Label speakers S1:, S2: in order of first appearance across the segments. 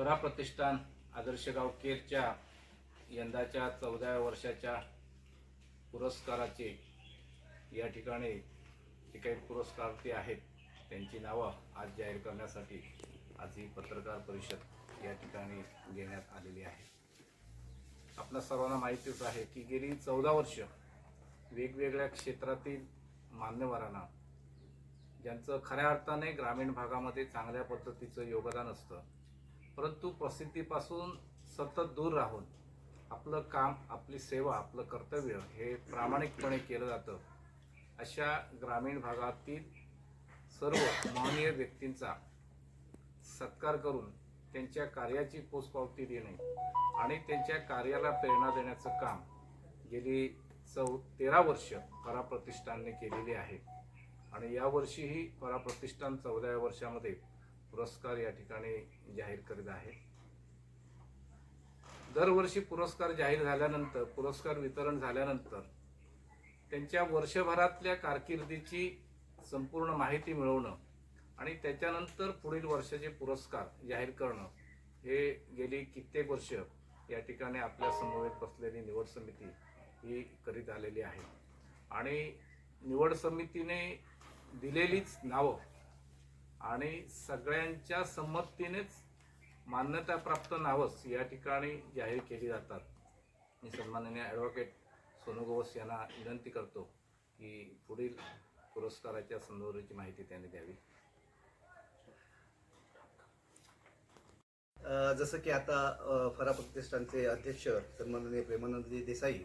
S1: परा प्रतिष्ठान आदर्श केरच्या यंदाच्या चौदाव्या वर्षाच्या पुरस्काराचे या ठिकाणी जे काही पुरस्कार्थी आहेत त्यांची नावं आज जाहीर करण्यासाठी आज ही पत्रकार परिषद या ठिकाणी घेण्यात आलेली आहे. आपल्या सर्वांना माहितीच आहे की गेली चौदा वर्ष वेगवेगळ्या क्षेत्रातील मान्यवरांना ज्यांचं खऱ्या अर्थाने ग्रामीण भागामध्ये चांगल्या पद्धतीचं योगदान असतं परंतु प्रसिद्धीपासून सतत दूर राहून आपलं काम आपली सेवा आपलं कर्तव्य हे प्रामाणिकपणे केलं जातं. अशा ग्रामीण भागातील सर्व महनीय व्यक्तींचा सत्कार करून त्यांच्या कार्याची पोचपावती देणे आणि त्यांच्या कार्याला प्रेरणा देण्याचं काम गेली चौ तेरा वर्ष पराप्रतिष्ठानने केलेली आहे. आणि यावर्षीही पराप्रतिष्ठान चौदाव्या वर्षामध्ये पुरस्कार या ठिकाणी जाहीर करीत आहे. दरवर्षी पुरस्कार जाहीर झाल्यानंतर पुरस्कार वितरण झाल्यानंतर त्यांच्या वर्षभरातल्या कारकिर्दीची संपूर्ण माहिती मिळवणं आणि त्याच्यानंतर पुढील वर्षाचे पुरस्कार जाहीर करणं हे गेली कित्येक वर्ष या ठिकाणी आपल्या समवेत बसलेली निवड समिती ही करीत आलेली आहे. आणि निवड समितीने दिलेलीच नावं आणि सगळ्यांच्या संमतीनेच मान्यताप्राप्त नावच या ठिकाणी जाहीर केली जातात. मी सन्माननीय ॲडव्होकेट सोनू गोवस यांना विनंती करतो की पुढील पुरस्काराच्या संदर्भाची माहिती त्यांनी द्यावी.
S2: जसं की आता फरा प्रतिष्ठानचे अध्यक्ष सन्माननीय प्रेमानंदजी देसाई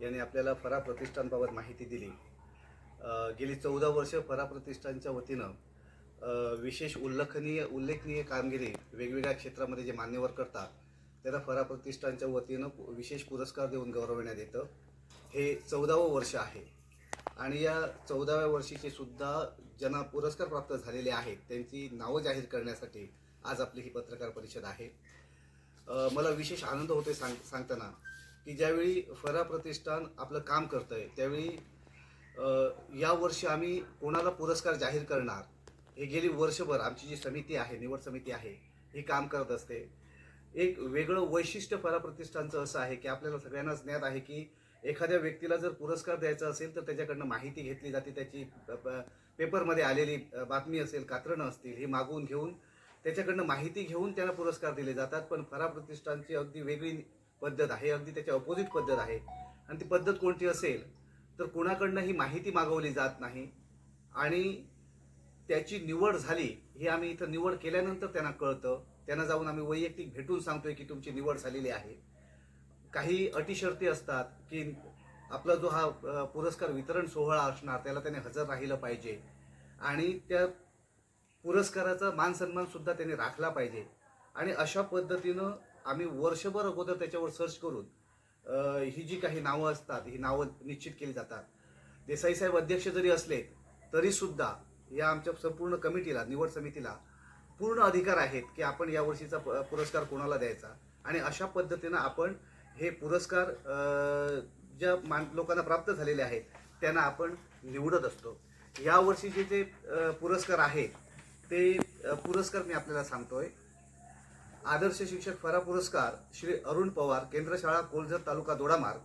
S2: यांनी आपल्याला फरा प्रतिष्ठानबाबत माहिती दिली. गेली चौदा वर्ष फरा प्रतिष्ठानच्या वतीनं विशेष उल्लेखनीय उल्लेखनीय कामगिरी वेगवेगळ्या क्षेत्रामध्ये जे मान्यवर करतात त्याला फरा प्रतिष्ठानच्या वतीनं पु- विशेष पुरस्कार देऊन गौरवण्यात येतं. हे चौदावं वर्ष आहे. आणि या चौदाव्या वर्षीचे सुद्धा ज्यांना पुरस्कार प्राप्त झालेले आहेत त्यांची नावं जाहीर करण्यासाठी आज आपली ही पत्रकार परिषद आहे. मला विशेष आनंद होते सांग सांगताना की ज्यावेळी फरा प्रतिष्ठान आपलं काम करतं आहे त्यावेळी या वर्षी आम्ही कोणाला पुरस्कार जाहीर करणार हे गेली वर्षभर आमची जी समिती आहे निवड समिती आहे ही काम करत असते. एक वेगळं वैशिष्ट्य फरा प्रतिष्ठानचं असं आहे की आपल्याला सगळ्यांनाच ज्ञात आहे की एखाद्या व्यक्तीला जर पुरस्कार द्यायचा असेल तर त्याच्याकडनं माहिती घेतली जाते त्याची प- पेपरमध्ये आलेली बातमी असेल कात्रणं असतील हे मागवून घेऊन त्याच्याकडनं माहिती घेऊन त्यांना पुरस्कार दिले जातात. पण फरा प्रतिष्ठानची अगदी वेगळी पद्धत आहे अगदी त्याच्या अपोजिट पद्धत आहे. आणि ती पद्धत कोणती असेल तर कुणाकडनं ही माहिती मागवली जात नाही. आणि त्याची निवड झाली ही आम्ही इथं निवड केल्यानंतर त्यांना कळतं. त्यांना जाऊन आम्ही वैयक्तिक भेटून सांगतोय की तुमची निवड झालेली आहे. काही अटी शर्ती असतात की आपला जो हा पुरस्कार वितरण सोहळा असणार त्याला त्याने हजर राहिलं पाहिजे. आणि त्या पुरस्काराचा मान त्याने राखला पाहिजे. आणि अशा पद्धतीनं आम्ही वर्षभर अगोदर त्याच्यावर सर्च करून ही जी काही नावं असतात ही नावं निश्चित केली जातात. देसाई साहेब अध्यक्ष जरी असले तरीसुद्धा या आमच्या संपूर्ण कमिटीला निवड समितीला पूर्ण अधिकार आहेत की आपण यावर्षीचा प- पुरस्कार कोणाला द्यायचा? आणि अशा पद्धतीनं आपण हे पुरस्कार ज्या मान लोकांना प्राप्त झालेले आहेत त्यांना आपण निवडत असतो. यावर्षीचे जे पुरस्कार आहेत ते पुरस्कार मी आपल्याला सांगतोय. आदर्श शिक्षक फरा पुरस्कार श्री अरुण पवार केंद्र शाळा तालुका दोडामार्ग.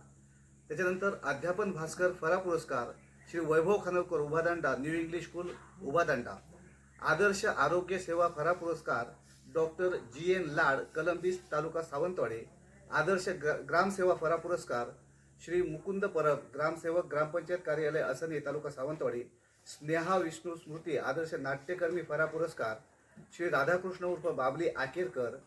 S2: त्याच्यानंतर अध्यापन भास्कर फरा पुरस्कार Shri Vaibhav Khanolkar Ubhadanda new English school Ubhadanda. आदर्श आरोग्य सेवा फरा पुरस्कार डॉक्टर जी एन लाड कलंबीस तालुका सावंतवाडे. आदर्श ग्रा- ग्रामसेवा फरा पुरस्कार श्री मुकुंद परब ग्रामसेवक ग्रामपंचायत कार्यालय असने तालुका सावंतवाडी. स्नेहा विष्णू स्मृती आदर्श नाट्यकर्मी फरा पुरस्कार श्री राधाकृष्ण उर्फ बाबली आकेरकर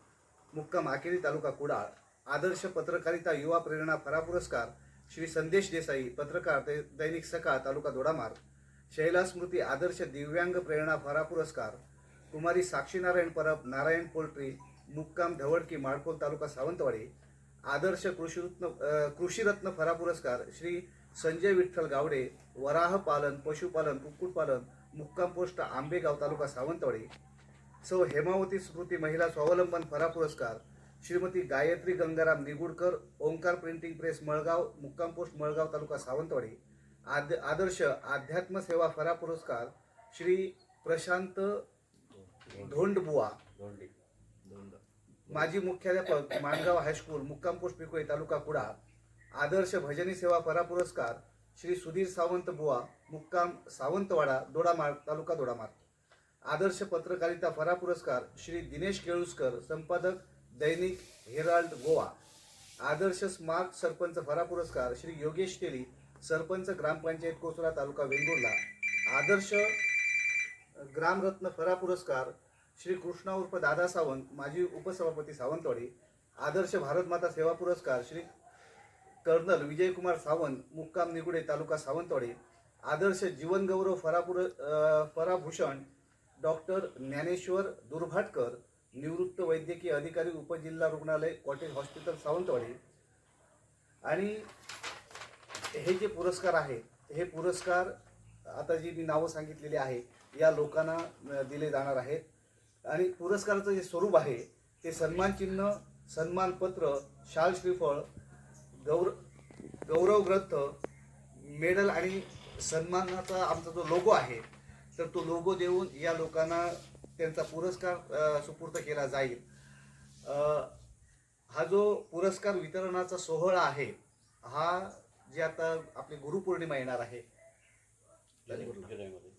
S2: मुक्काम आकेरी तालुका कुडाळ. आदर्श पत्रकारिता युवा प्रेरणा फरा पुरस्कार श्री संदेश देसाई पत्रकार दै- दैनिक सकाळ तालुका दोडामार शैला स्मृती आदर्श दिव्यांग प्रेरणा फरा पुरस्कार कुमारी साक्षीनारायण परब नारायण पोल्ट्री मुक्काम धवडकी माळकोल तालुका सावंतवाडी आदर्श कृषीरत्न कृषीरत्न फरा पुरस्कार श्री संजय विठ्ठल गावडे वराह पालन पशुपालन कुक्कुटपालन मुक्काम पोस्ट आंबेगाव तालुका सावंतवाडी सौ हेमावती स्मृती महिला स्वावलंबन फरा पुरस्कार श्रीमती गायत्री गंगाराम निगुडकर ओंकार प्रिंटिंग प्रेस मळगाव मुक्काम पोस्ट मळगाव तालुका सावंतवाडी आद आदर्श अध्यात्म सेवा फरा पुरस्कार श्री प्रशांत धोंडबुवा माजी मुख्याध्यापक माणगाव हायस्कूल मुक्काम पोस्ट पिकोई तालुका कुडा आदर्श भजनी सेवा परा पुरस्कार श्री सुधीर सावंत बुवा मुक्काम सावंतवाडा दोडामार्ग तालुका दोडामार्ग. आदर्श पत्रकारिता फरा पुरस्कार श्री दिनेश केळुसकर संपादक दैनिक हेराल्ड गोवा. आदर्श स्मार्ट सरपंच फरा पुरस्कार श्री योगेश तेली सरपंच ग्रामपंचायत कोसरा तालुका वेंगुर्ला. आदर्श ग्रामरत्न फरा पुरस्कार श्री कृष्णा उर्फ दादा सावंत माजी उपसभापती सावंतवाडी. आदर्श भारतमाता सेवा पुरस्कार श्री कर्नल विजयकुमार सावंत मुक्काम निगुडे तालुका सावंतवाडी. आदर्श जीवनगौरव फरापुर फराभूषण डॉक्टर ज्ञानेश्वर दुर्भाटकर निवृत्त वैद्यकीय अधिकारी उपजिल्हा रुग्णालय कॉटेज हॉस्पिटल सावंतवाडी. आणि हे जे पुरस्कार आहेत हे पुरस्कार आता जी मी नावं सांगितलेली आहे या लोकांना दिले जाणार आहेत. आणि पुरस्काराचं जे स्वरूप आहे ते सन्मानचिन्ह सन्मानपत्र शाल श्रीफळ गौर गौरव ग्रंथ मेडल आणि सन्मानाचा आमचा जो लोगो आहे तर तो लोगो देऊन या लोकांना त्यांचा पुरस्कार अ, सुपूर्द केला जाईल. हा जो पुरस्कार वितरणाचा सोहळा आहे हा जे आता आपली गुरुपौर्णिमा येणार आहे.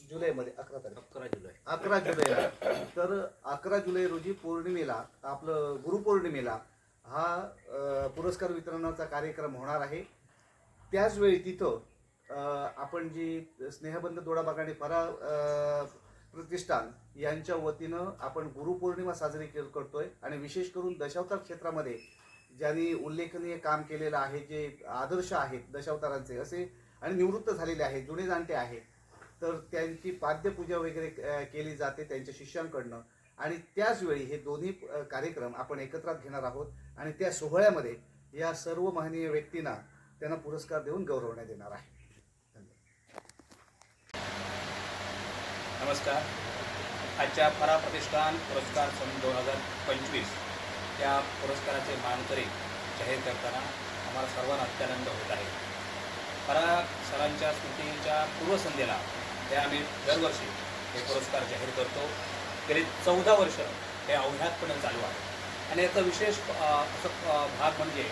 S2: जुलैमध्ये. अकरा तारीख.
S1: अकरा जुलै.
S2: अकरा जुलैला तर अकरा जुलै रोजी पौर्णिमेला आपलं गुरुपौर्णिमेला हा पुरस्कार वितरणाचा कार्यक्रम होणार आहे. त्याचवेळी तिथं आपण जी स्नेहबंध दोडाबागाने फरा अ, प्रतिष्ठान यांच्या वतीनं आपण गुरुपौर्णिमा साजरी के- करतोय. आणि विशेष करून दशावतार क्षेत्रामध्ये ज्यांनी उल्लेखनीय काम केलेलं आहे जे आदर्श आहेत दशावतारांचे असे आणि निवृत्त झालेले आहेत जुने जाणते आहेत तर त्यांची पाद्यपूजा वगैरे केली जाते त्यांच्या शिष्यांकडनं. आणि त्याचवेळी हे दोन्ही कार्यक्रम आपण एकत्रात घेणार आहोत आणि त्या सोहळ्यामध्ये या सर्व महनीय व्यक्तींना त्यांना पुरस्कार देऊन गौरवण्यात येणार आहे.
S3: नमस्कार. आजच्या फरा प्रतिष्ठान पुरस्कार सन दोन हजार पंचवीस या पुरस्काराचे मानकरी जाहीर करताना आम्हाला सर्वांना अत्यानंद होत आहे. फरा सरांच्या स्मृतीच्या पूर्वसंध्येला हे आम्ही दरवर्षी हे पुरस्कार जाहीर करतो. गेली चौदा वर्ष हे अवघ्यातपणे चालू आहे. आणि याचा विशेष असं भाग म्हणजे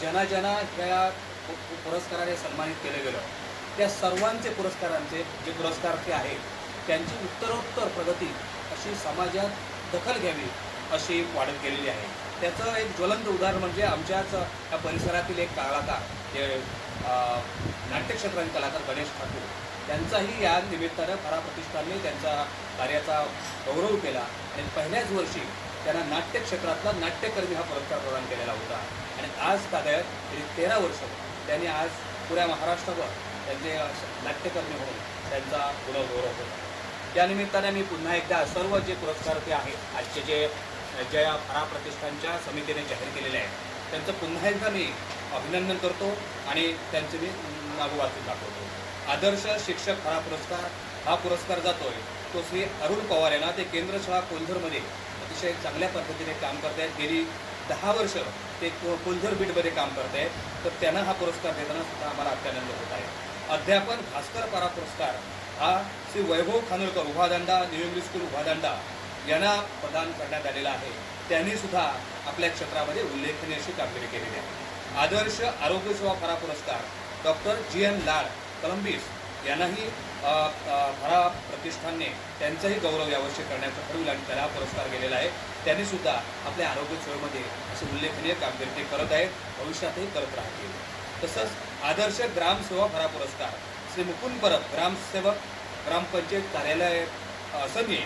S3: ज्यांना ज्यांना ह्या पुरस्काराने सन्मानित केलं गेलं. त्या सर्वांचे पुरस्कारांचे जे पुरस्कार ते आहेत त्यांची उत्तरोत्तर प्रगती अशी समाजात दखल घ्यावी अशी वाढत गेलेली आहे. त्याचं एक ज्वलंत उदाहरण म्हणजे आमच्याच या परिसरातील एक कलाकार जे नाट्यक्षेत्रातील कलाकार गणेश ठाकूर त्यांचाही या निमित्तानं फरा प्रतिष्ठानने त्यांचा कार्याचा गौरव केला आणि पहिल्याच वर्षी त्यांना नाट्यक्षेत्रातला नाट्यकर्मी हा पुरस्कार प्रदान केलेला होता. आणि आज तागायत गेली तेरा वर्ष त्यांनी आज पुऱ्या महाराष्ट्रभर त्यांचे नाट्यकर्मी म्हणून त्यांचा पुनर्गौरव होता त्या निमित्ताने मी पुन्हा एकदा सर्व जे पुरस्कारार्थी आहेत आजचे जे ज्या फरा प्रतिष्ठानच्या समितीने जाहीर केलेले आहेत त्यांचं पुन्हा एकदा मी अभिनंदन करतो आणि त्यांचे मी नाव वाचून दाखवतो. आदर्श शिक्षक फरा पुरस्कार हा पुरस्कार जातोय तो श्री अरुण पवार यांना ते केंद्र शाळा कोल्झरमध्ये अतिशय चांगल्या पद्धतीने काम करत आहेत गेली दहा वर्ष ते को- कोल्झर बीटमध्ये काम करत आहेत तर त्यांना हा पुरस्कार देताना सुद्धा आम्हाला अत्यानंद होत आहे. अध्यापन भास्कर परा पुरस्कार हा Shri Vaibhav Khanolkar Ubhadanda new English school Ubhadanda यांना प्रदान करण्यात आलेला आहे. त्यांनी सुद्धा आपल्या क्षेत्रामध्ये उल्लेखनीय अशी कामगिरी केलेली आहे. आदर्श आरोग्य सेवा फरा पुरस्कार डॉक्टर जी एन लाड कलंबीस यांनाही अ, प्रतिष्ठानने त्यांचाही गौरव यावर्षी करण्याचं ठरवलं आणि त्याला हा पुरस्कार गेलेला आहे. त्यांनी सुद्धा आपल्या आरोग्य सेवेमध्ये अशी उल्लेखनीय कामगिरी ते करत आहेत. भविष्यातही करत राहतील. तसंच आदर्श ग्रामसेवा भरा पुरस्कार श्री मुकुंद परब ग्रामसेवक ग्रामपंचायत कार्यालय असनी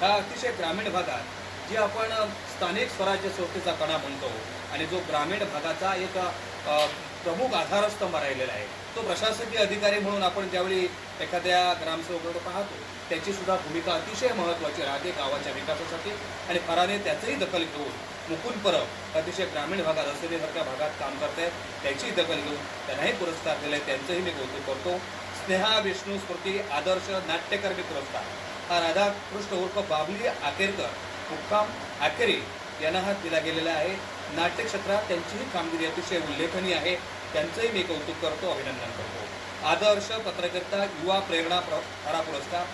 S3: हा अतिशय ग्रामीण भागात जी आपण स्थानिक स्वराज्य संस्थेचा कणा म्हणतो आणि जो ग्रामीण भागाचा एक प्रमुख आधारस्तंभ राहिलेला आहे तो प्रशासकीय अधिकारी म्हणून आपण ज्यावेळी एखाद्या ग्रामसेवकाकडे पाहतो त्याची सुद्धा भूमिका अतिशय महत्त्वाची राहते गावाच्या विकासासाठी आणि फराने त्याचंही दखल घेऊन मुकुंद परब अतिशय ग्रामीण भागात असलेल्यासारख्या भागात काम करतायत त्याचीही दखल घेऊन त्यांनाही पुरस्कार दिले त्यांचंही मी कौतुक करतो. स्नेहा विष्णू स्मृती आदर्श नाट्यकर्मी पुरस्कार. हा राधाकृष्ण उर्फ बाबली आकेरकर मुक्काम आकेरी यांना हा दिला गेलेला आहे. नाट्य क्षेत्रात त्यांचीही कामगिरी अतिशय उल्लेखनीय आहे. त्यांचंही मी कौतुक करतो अभिनंदन करतो. आदर्श पत्रकारिता युवा प्रेरणा प्र पुरस्कार.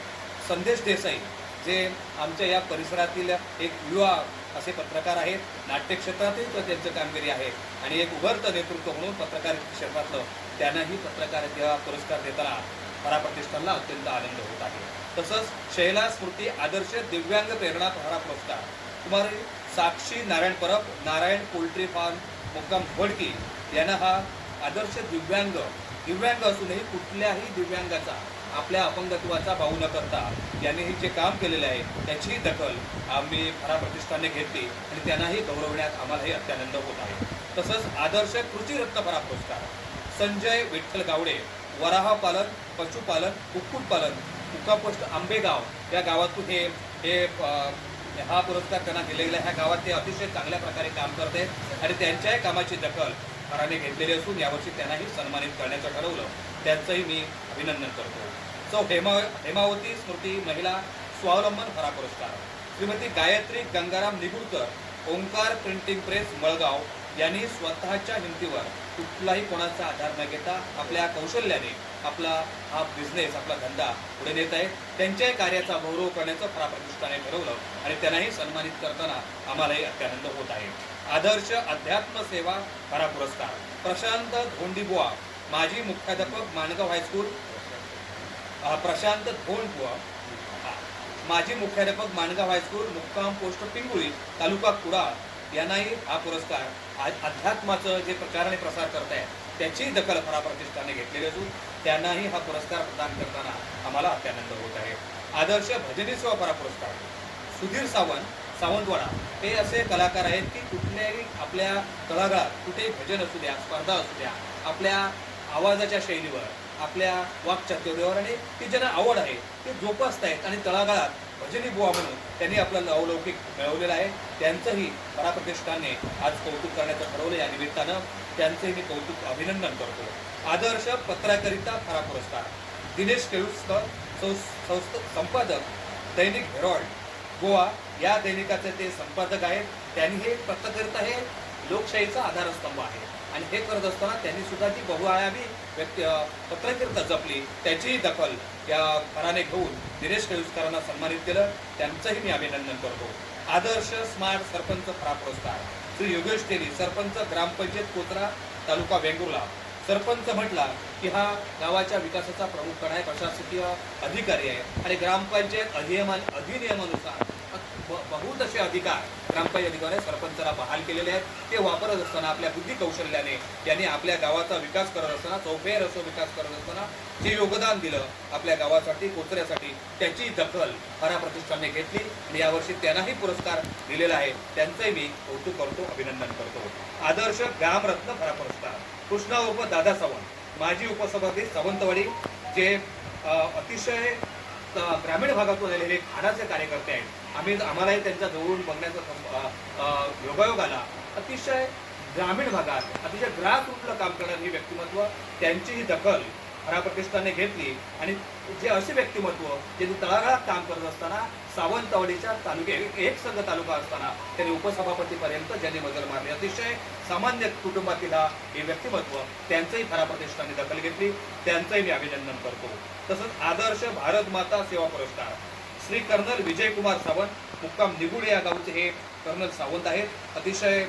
S3: संदेश देसाई जे आमच्या या परिसरातील एक युवा असे पत्रकार आहेत. नाट्यक्षेत्रातील तर त्यांचं कामगिरी आहे. आणि एक उभरतं नेतृत्व म्हणून पत्रकार क्षेत्रातलं त्यांनाही पत्रकारिता पुरस्कार देताना फरा प्रतिष्ठानला अत्यंत आनंद होत आहे. तसंच शैला स्मृती आदर्श दिव्यांग प्रेरणा फरा पुरस्कार. कुमारी साक्षी नारायण परब नारायण पोल्ट्री फार्म मुक्काम भडकी यांना हा आदर्श दिव्यांग दिव्यांग असूनही कुठल्याही दिव्यांगाचा आपल्या अपंगत्वाचा भाऊ न करता यांनीही जे काम केलेले आहे त्याची दखल आम्ही फरा प्रतिष्ठानने घेतली आणि त्यांनाही गौरवण्यात आम्हालाही अत्यानंद होत आहे. तसंच आदर्श कृषीरत्न फरा पुरस्कार. संजय विठ्ठल गावडे वराहपालन पशुपालन कुक्कुटपालन उकापोस्ट आंबेगाव या गावातून हे हे हा पुरस्कार त्यांना दिलेला गेला ह्या गावात ते अतिशय चांगल्या प्रकारे काम करते आणि त्यांच्याही कामाची दखल फराने घेतलेली असून यावर्षी त्यांनाही सन्मानित करण्याचं ठरवलं. त्यांचंही मी अभिनंदन करतो. सौ हेमा हेमावती स्मृती महिला स्वावलंबन फरा पुरस्कार. श्रीमती गायत्री गंगाराम निगुडकर ओंकार प्रिंटिंग प्रेस मळगाव यांनी स्वतःच्या हिमतीवर कुठलाही कोणाचा आधार न घेता आपल्या कौशल्याने आपला हा बिझनेस आपला धंदा पुढे नेत आहे. त्यांच्याही कार्याचा गौरव करण्याचं फरा प्रतिष्ठाने ठरवलं आणि त्यांनाही सन्मानित करताना आम्हालाही अत्यानंद होत आहे. आदर्श अध्यात्म सेवा खरा पुरस्कार. प्रशांत धोंडीबुवा माजी मुख्याध्यापक माणगाव हायस्कूल प्रशांत धोंडबुवा. माजी मुख्याध्यापक माणगाव हायस्कूल मुक्काम पोस्ट पिंगुळी तालुका कुडाळ. यांनाही हा पुरस्कार अध्यात्माचं जे प्रचार आणि प्रसार करत आहे त्याची दखल फरा प्रतिष्ठाने घेतलेली असून त्यांनाही हा पुरस्कार प्रदान करताना आम्हाला अत्यानंद होत आहे. आदर्श भजनी सेवा फरा पुरस्कार. सुधीर सावंत सावंतवाडा हे असे कलाकार आहेत की कुठल्याही आपल्या तळागाळात कुठेही भजन असू द्या स्पर्धा असू द्या आपल्या आवाजाच्या शैलीवर आपल्या वाक्चातुर्यावर आणि ती ज्यांना आवड आहे ते जोपासतायत आणि तळागाळात भजनी बुवा म्हणून त्यांनी आपलं लवलौकिक मिळवलेलं आहे. त्यांचंही पराप्रतिष्ठाने आज कौतुक करण्याचं ठरवलं या निमित्तानं. त्यांचंही मी कौतुक अभिनंदन करतो. आदर्श पत्राकरिता खरा पुरस्कार. दिनेश केळुस्कर सौ- संस्थ संपादक दैनिक हेरॉल्ड. गोवा या दैनिकाचे ते संपादक आहेत. त्यांनी हे पत्रकारिता हे लोकशाहीचा आधारस्तंभ आहे. आणि हे करत असताना त्यांनी सुद्धा जी बहुआयामी व्यक्ती पत्रकारिता जपली त्याचीही दखल या फराने घेऊन दिनेश केळुसकरांना सन्मानित केलं. त्यांचंही मी अभिनंदन करतो. आदर्श स्मार्ट सरपंच खरा पुरस्कार. श्री योगेश तेली सरपंच ग्रामपंचायत कोतरा तालुका वेंगुर्ला. सरपंच म्हटला की हा गावाच्या विकासाचा प्रमुख कणा आहे प्रशासकीय अधिकारी आहे. आणि ग्रामपंचायत अधिनियमा अधिनियमानुसार बहुतसे अधिकार ग्रामपंचायत अधिकारी सरपंचाला बहाल केलेले आहेत. ते वापरत असताना आपल्या बुद्धी कौशल्याने त्यांनी आपल्या गावाचा विकास करत असताना चौफेर असो विकास करत असताना जे योगदान दिलं आपल्या गावासाठी कोचऱ्यासाठी त्याची दखल हरा प्रतिष्ठानने घेतली. आणि यावर्षी त्यांनाही पुरस्कार दिलेला आहे. त्यांचंही मी कौतुक करतो अभिनंदन करतो. आदर्श ग्रामरत्न हरा पुरस्कार. कृष्णा उप दादा सावंत. माजी उपसभापती सावंतवाडी जे अतिशय ग्रामीण भागातून आलेले खाडाचे कार्यकर्ते आहेत. आम्ही आम्हालाही त्यांच्या जवळून बघण्याचा योगायोग आला. अतिशय ग्रामीण भागात अतिशय ग्राहक रूटलं काम करणारी ही व्यक्तिमत्व त्यांची ही दखल खरा प्रतिष्ठाने घेतली. आणि जे असे व्यक्तिमत्व जे तळागाळात काम करत असताना सावंतवाडीच्या तालुक्या एक संघ तालुका असताना त्यांनी उपसभापतीपर्यंत ज्यांनी मजल मारली. अतिशय सामान्य कुटुंबातील हे व्यक्तिमत्व त्यांचंही खरा प्रतिष्ठाने दखल घेतली. त्यांचंही मी अभिनंदन करतो. तसंच आदर्श भारत माता सेवा पुरस्कार. श्री कर्नल विजयकुमार सावंत मुक्काम निगुडे या गावचे हे कर्नल सावंत आहेत. अतिशय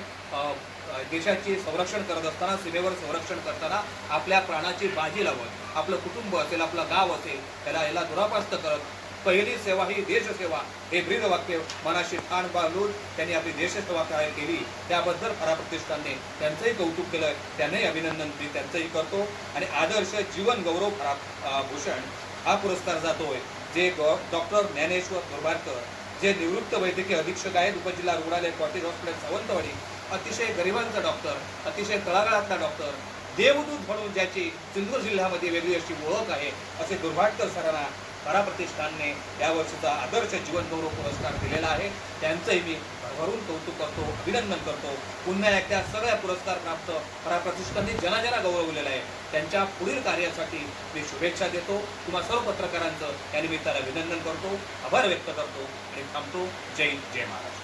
S3: देशाची संरक्षण करत असताना सीमेवर संरक्षण करताना आपल्या प्राणाची बाजी लावत आपलं कुटुंब असेल आपलं गाव असेल त्याला याला दुरापास्त करत पहिली सेवा ही देशसेवा हे ब्रीद वाक्य मनाशी ठाण बांधून त्यांनी आपली देशसेवा काय केली त्याबद्दल फरा प्रतिष्ठानने त्यांचंही कौतुक केलं त्यांनाही अभिनंदन त्यांचंही करतो. आणि आदर्श जीवन गौरव फरा भूषण हा पुरस्कार जातोय. जे डॉक्टर ज्ञानेश्वर दुर्भारकर जे निवृत्त वैद्यकीय अधीक्षक आहेत उपजिल्हा रुग्णालय कॉटेज हॉस्पिटल सावंतवाडी अतिशय गरिबांचा डॉक्टर अतिशय तळागाळातला डॉक्टर देवदूत म्हणून ज्याची सिंधुदुर्ग जिल्ह्यामध्ये वेगळी अशी ओळख आहे असे दुर्भाटकर सरांना फरा प्रतिष्ठानने यावर्षीचा आदर्श जीवनगौरव पुरस्कार दिलेला आहे. त्यांचंही मी भरून कौतुक करतो अभिनंदन करतो. पुन्हा एकदा सगळ्या पुरस्कार प्राप्त फरा प्रतिष्ठानने जनाजना गौरवलेलं आहे त्यांच्या पुढील कार्यासाठी मी शुभेच्छा देतो. तुम्हा सर्व पत्रकारांचं या निमित्तानं अभिनंदन करतो आभार व्यक्त करतो आणि थांबतो. जय हिंद, जय महाराष्ट्र.